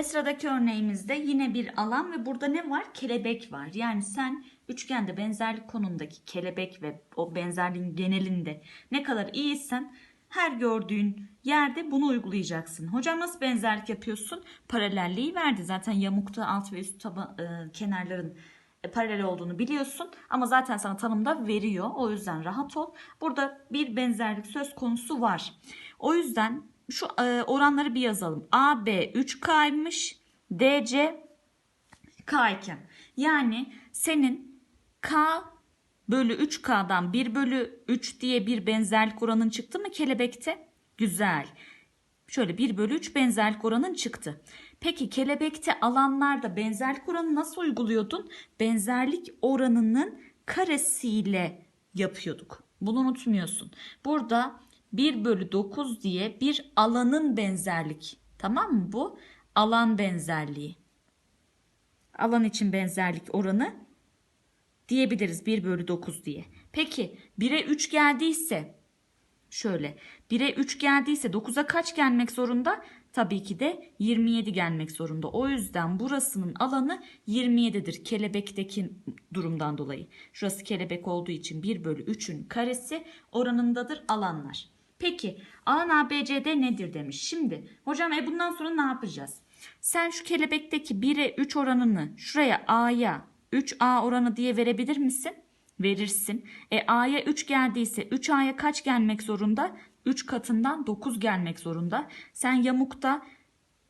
Ve sıradaki örneğimizde yine bir alan ve burada ne var? Kelebek var. Yani sen üçgende benzerlik konumundaki kelebek ve o benzerliğin genelinde ne kadar iyiysen her gördüğün yerde bunu uygulayacaksın. Hocam nasıl benzerlik yapıyorsun? Paralelliği verdi. Zaten yamukta alt ve üst taba, e, kenarların e, paralel olduğunu biliyorsun ama zaten sana tanımda veriyor. O yüzden rahat ol. Burada bir benzerlik söz konusu var. O yüzden şu e, oranları bir yazalım. AB 3K'ymış. DC K2. Yani senin K bölü 3K'dan 1 bölü 3 diye bir benzerlik oranın çıktı mı kelebekte? Güzel. Şöyle 1 bölü 3 benzerlik oranın çıktı. Peki kelebekte alanlarda benzerlik oranı nasıl uyguluyordun? Benzerlik oranının karesiyle yapıyorduk. Bunu unutmuyorsun. Burada 1 bölü 9 diye bir alanın benzerlik. Tamam mı bu? Alan benzerliği. Alan için benzerlik oranı diyebiliriz 1 bölü 9 diye. Peki 1'e 3 geldiyse şöyle 1'e 3 geldiyse 9'a kaç gelmek zorunda? Tabii ki de 27 gelmek zorunda. O yüzden burasının alanı 27'dir kelebekteki durumdan dolayı. Şurası kelebek olduğu için 1 bölü 3'ün karesi oranındadır alanlar. Peki alan ABCD nedir demiş. Şimdi hocam e bundan sonra ne yapacağız? Sen şu kelebekteki 1'e 3 oranını şuraya A'ya 3A oranı diye verebilir misin? Verirsin. E A'ya 3 geldiyse 3A'ya kaç gelmek zorunda? 3 katından 9 gelmek zorunda. Sen yamukta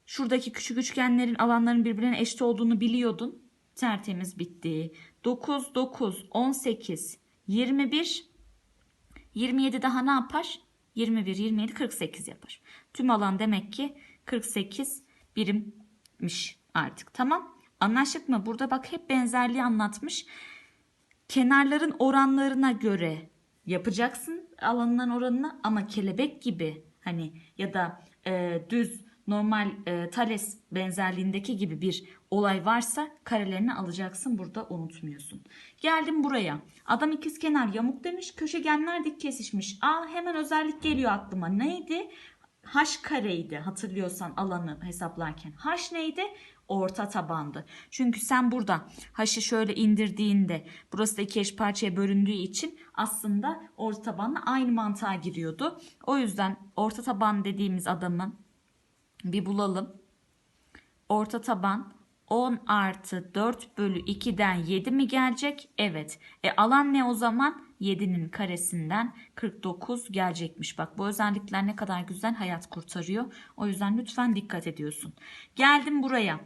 şuradaki küçük üçgenlerin alanların birbirine eşit olduğunu biliyordun. Tertemiz bitti. 9, 9, 18, 21, 27 daha ne yapar? 21, 27, 48 yapar. Tüm alan demek ki 48 birimmiş artık. Tamam. Anlaştık mı? Burada bak hep benzerliği anlatmış. Kenarların oranlarına göre yapacaksın alanından oranını ama kelebek gibi hani ya da e, düz normal e, Thales benzerliğindeki gibi bir olay varsa karelerini alacaksın burada unutmuyorsun. Geldim buraya. Adam ikizkenar yamuk demiş köşegenler dik kesişmiş. Aa hemen özellik geliyor aklıma. Neydi? H kareydi hatırlıyorsan alanı hesaplarken. H neydi? Orta tabandı. Çünkü sen burada H'ı şöyle indirdiğinde burası da iki eş parçaya bölündüğü için aslında orta tabanla aynı mantığa giriyordu. O yüzden orta taban dediğimiz adamı bir bulalım. Orta taban 10 artı 4 bölü 2'den 7 mi gelecek? Evet. E alan ne o zaman? 7'nin karesinden 49 gelecekmiş. Bak bu özellikler ne kadar güzel hayat kurtarıyor. O yüzden lütfen dikkat ediyorsun. Geldim buraya.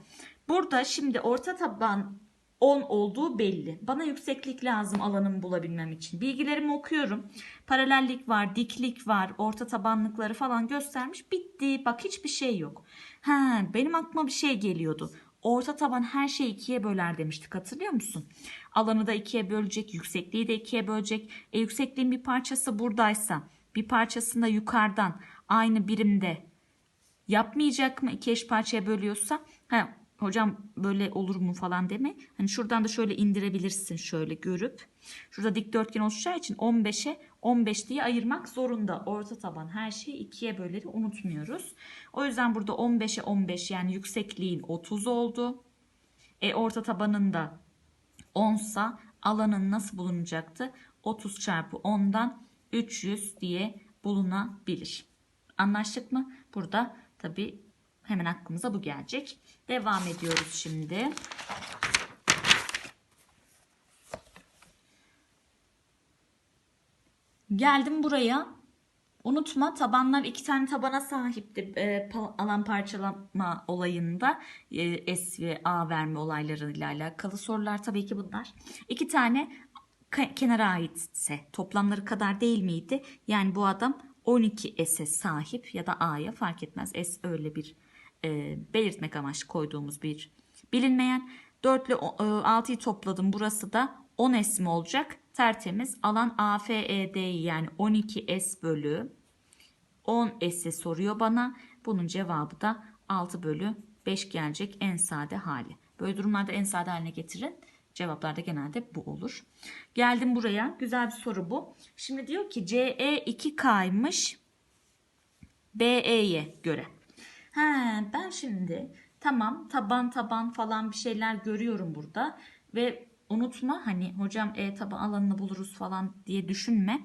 Burada şimdi orta taban 10 olduğu belli. Bana yükseklik lazım alanımı bulabilmem için. Bilgilerimi okuyorum. Paralellik var, diklik var, orta tabanlıkları falan göstermiş. Bitti. Bak hiçbir şey yok. Ha, benim aklıma bir şey geliyordu. Orta taban her şeyi ikiye böler demiştik hatırlıyor musun? Alanı da ikiye bölecek, yüksekliği de ikiye bölecek. E, yüksekliğin bir parçası buradaysa, bir parçasında yukarıdan aynı birimde yapmayacak mı? İki eş parçaya bölüyorsa, ha, hocam böyle olur mu falan deme. Hani şuradan da şöyle indirebilirsin şöyle görüp. Şurada dikdörtgen oluşacağı için 15'e 15 diye ayırmak zorunda. Orta taban her şeyi ikiye böleri unutmuyoruz. O yüzden burada 15'e 15 yani yüksekliğin 30 oldu. E orta tabanın da 10 sa alanın nasıl bulunacaktı? 30 çarpı 10'dan 300 diye bulunabilir. Anlaştık mı? Burada tabi hemen aklımıza bu gelecek. Devam ediyoruz şimdi. Geldim buraya. Unutma tabanlar iki tane tabana sahipti e, alan parçalama olayında e, S ve A verme olaylarıyla alakalı sorular tabii ki bunlar. İki tane kenara aitse toplamları kadar değil miydi? Yani bu adam 12 S'e sahip ya da A'ya fark etmez. S öyle bir e, belirtmek amaçlı koyduğumuz bir bilinmeyen. 4 ile 6'yı topladım. Burası da 10 S mi olacak? Tertemiz. Alan AFED'yi yani 12 S bölü 10 S'i soruyor bana. Bunun cevabı da 6 bölü 5 gelecek en sade hali. Böyle durumlarda en sade haline getirin. Cevaplarda genelde bu olur. Geldim buraya. Güzel bir soru bu. Şimdi diyor ki CE 2K'ymış BE'ye göre. Ha, ben şimdi Tamam taban taban falan bir şeyler görüyorum burada. Ve unutma hani hocam e taban alanını buluruz falan diye düşünme.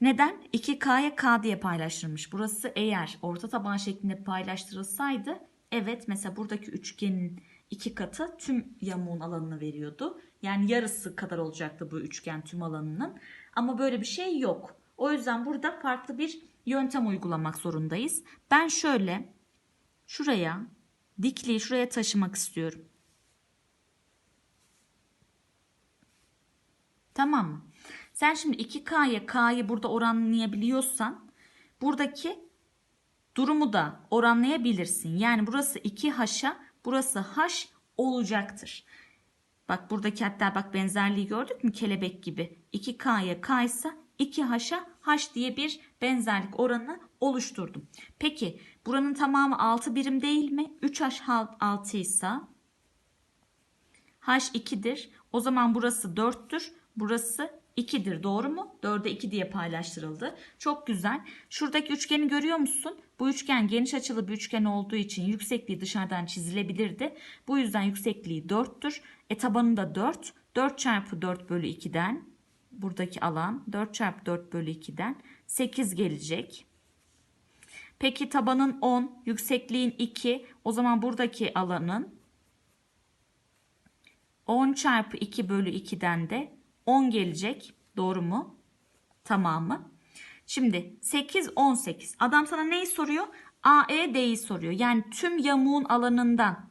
Neden? 2K'ya K diye paylaştırmış. Burası eğer orta taban şeklinde paylaştırılsaydı evet mesela buradaki üçgenin iki katı tüm yamuğun alanını veriyordu. Yani yarısı kadar olacaktı bu üçgen tüm alanının. Ama böyle bir şey yok. O yüzden burada farklı bir yöntem uygulamak zorundayız. Ben şöyle şuraya dikliği şuraya taşımak istiyorum. Tamam mı? Sen şimdi 2K'ya K'yı burada oranlayabiliyorsan buradaki durumu da oranlayabilirsin. Yani burası 2H'a burası H olacaktır. Bak buradaki hatta bak benzerliği gördük mü kelebek gibi. 2K'ya K ise 2H'a H diye bir benzerlik oranı oluşturdum. Peki buranın tamamı 6 birim değil mi? 3H 6 ise H 2'dir. O zaman burası 4'tür. Burası 2'dir doğru mu? 4'e 2 diye paylaştırıldı. Çok güzel. Şuradaki üçgeni görüyor musun? Bu üçgen geniş açılı bir üçgen olduğu için yüksekliği dışarıdan çizilebilirdi. Bu yüzden yüksekliği 4'tür. E tabanı da 4. 4 çarpı 4 bölü 2'den buradaki alan 4 çarpı 4 bölü 2'den 8 gelecek. Peki tabanın 10, yüksekliğin 2. O zaman buradaki alanın 10 çarpı 2 bölü 2'den de 10 gelecek. Doğru mu? Tamamı. Şimdi 8, 18. Adam sana neyi soruyor? AED'yi soruyor. Yani tüm yamuğun alanından.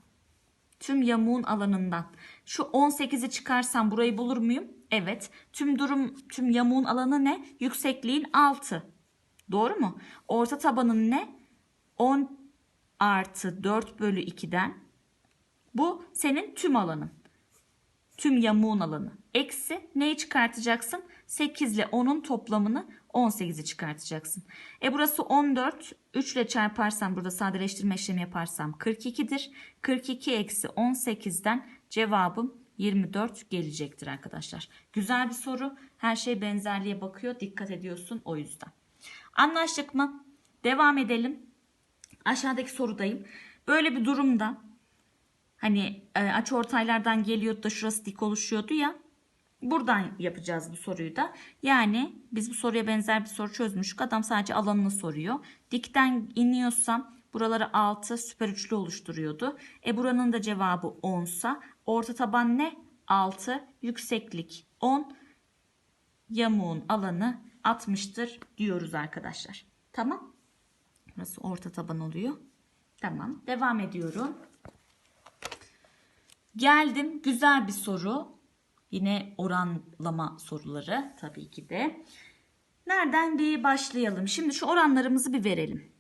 Tüm yamuğun alanından. Şu 18'i çıkarsam burayı bulur muyum? Evet. Tüm durum, tüm yamuğun alanı ne? Yüksekliğin 6. Doğru mu? Orta tabanın ne? 10 artı 4 bölü 2'den. Bu senin tüm alanın. Tüm yamuğun alanı. Eksi neyi çıkartacaksın? 8 ile 10'un toplamını 18'i çıkartacaksın. E burası 14. 3 ile çarparsam burada sadeleştirme işlemi yaparsam 42'dir. 42 eksi 18'den cevabım 24 gelecektir arkadaşlar. Güzel bir soru. Her şey benzerliğe bakıyor. Dikkat ediyorsun o yüzden. Anlaştık mı? Devam edelim. Aşağıdaki sorudayım. Böyle bir durumda hani e, açı ortaylardan geliyordu da şurası dik oluşuyordu ya. Buradan yapacağız bu soruyu da. Yani biz bu soruya benzer bir soru çözmüştük. Adam sadece alanını soruyor. Dikten iniyorsam buraları 6 süper üçlü oluşturuyordu. E buranın da cevabı 10 sa orta taban ne? 6 yükseklik 10 yamuğun alanı 60'tır diyoruz arkadaşlar. Tamam. Burası orta taban oluyor. Tamam. Devam ediyorum. Geldim. Güzel bir soru. Yine oranlama soruları tabii ki de. Nereden bir başlayalım? Şimdi şu oranlarımızı bir verelim.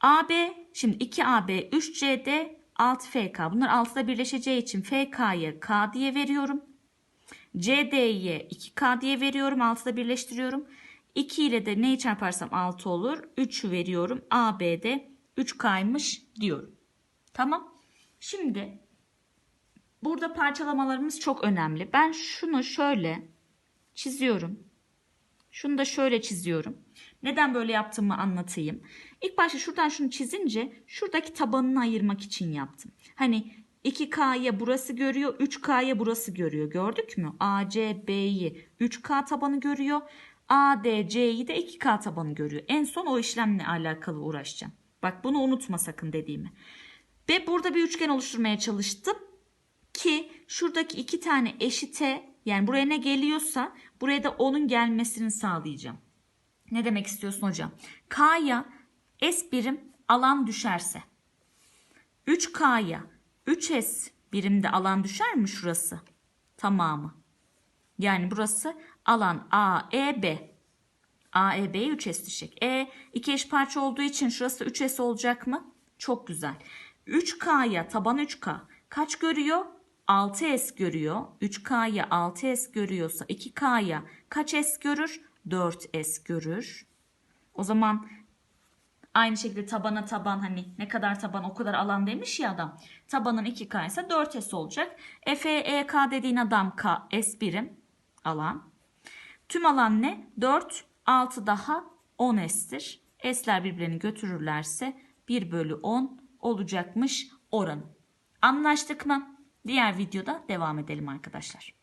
AB, şimdi 2AB, 3CD, 6FK. Bunlar 6'da birleşeceği için FK'ya K diye veriyorum. CD'ye 2K diye veriyorum. 6'da birleştiriyorum. 2 ile de neyi çarparsam 6 olur. 3'ü veriyorum. AB'de 3K'ymış diyorum. Tamam. Şimdi burada parçalamalarımız çok önemli. Ben şunu şöyle çiziyorum. Şunu da şöyle çiziyorum. Neden böyle yaptığımı anlatayım. İlk başta şuradan şunu çizince şuradaki tabanını ayırmak için yaptım. Hani 2K'ya burası görüyor, 3K'ya burası görüyor. Gördük mü? ACB'yi 3K tabanı görüyor. ADC'yi de 2K tabanı görüyor. En son o işlemle alakalı uğraşacağım. Bak bunu unutma sakın dediğimi. Ve burada bir üçgen oluşturmaya çalıştım ki şuradaki iki tane eşite yani buraya ne geliyorsa buraya da onun gelmesini sağlayacağım. Ne demek istiyorsun hocam? K'ya S birim alan düşerse 3K'ya 3S birimde alan düşer mi şurası? Tamamı. Yani burası alan AEB. AEB'ye 3S düşecek. E iki eş parça olduğu için şurası 3S olacak mı? Çok güzel. 3K'ya taban 3K kaç görüyor? 6S görüyor. 3K'ya 6S görüyorsa 2K'ya kaç S görür? 4S görür. O zaman aynı şekilde tabana taban hani ne kadar taban o kadar alan demiş ya adam. Tabanın 2K ise 4S olacak. FEK dediğin adam K S birim alan. Tüm alan ne? 4 6 daha 10S'tir. S'ler birbirini götürürlerse 1 bölü 10 olacakmış. oranı. Anlaştık mı? Diğer videoda devam edelim arkadaşlar.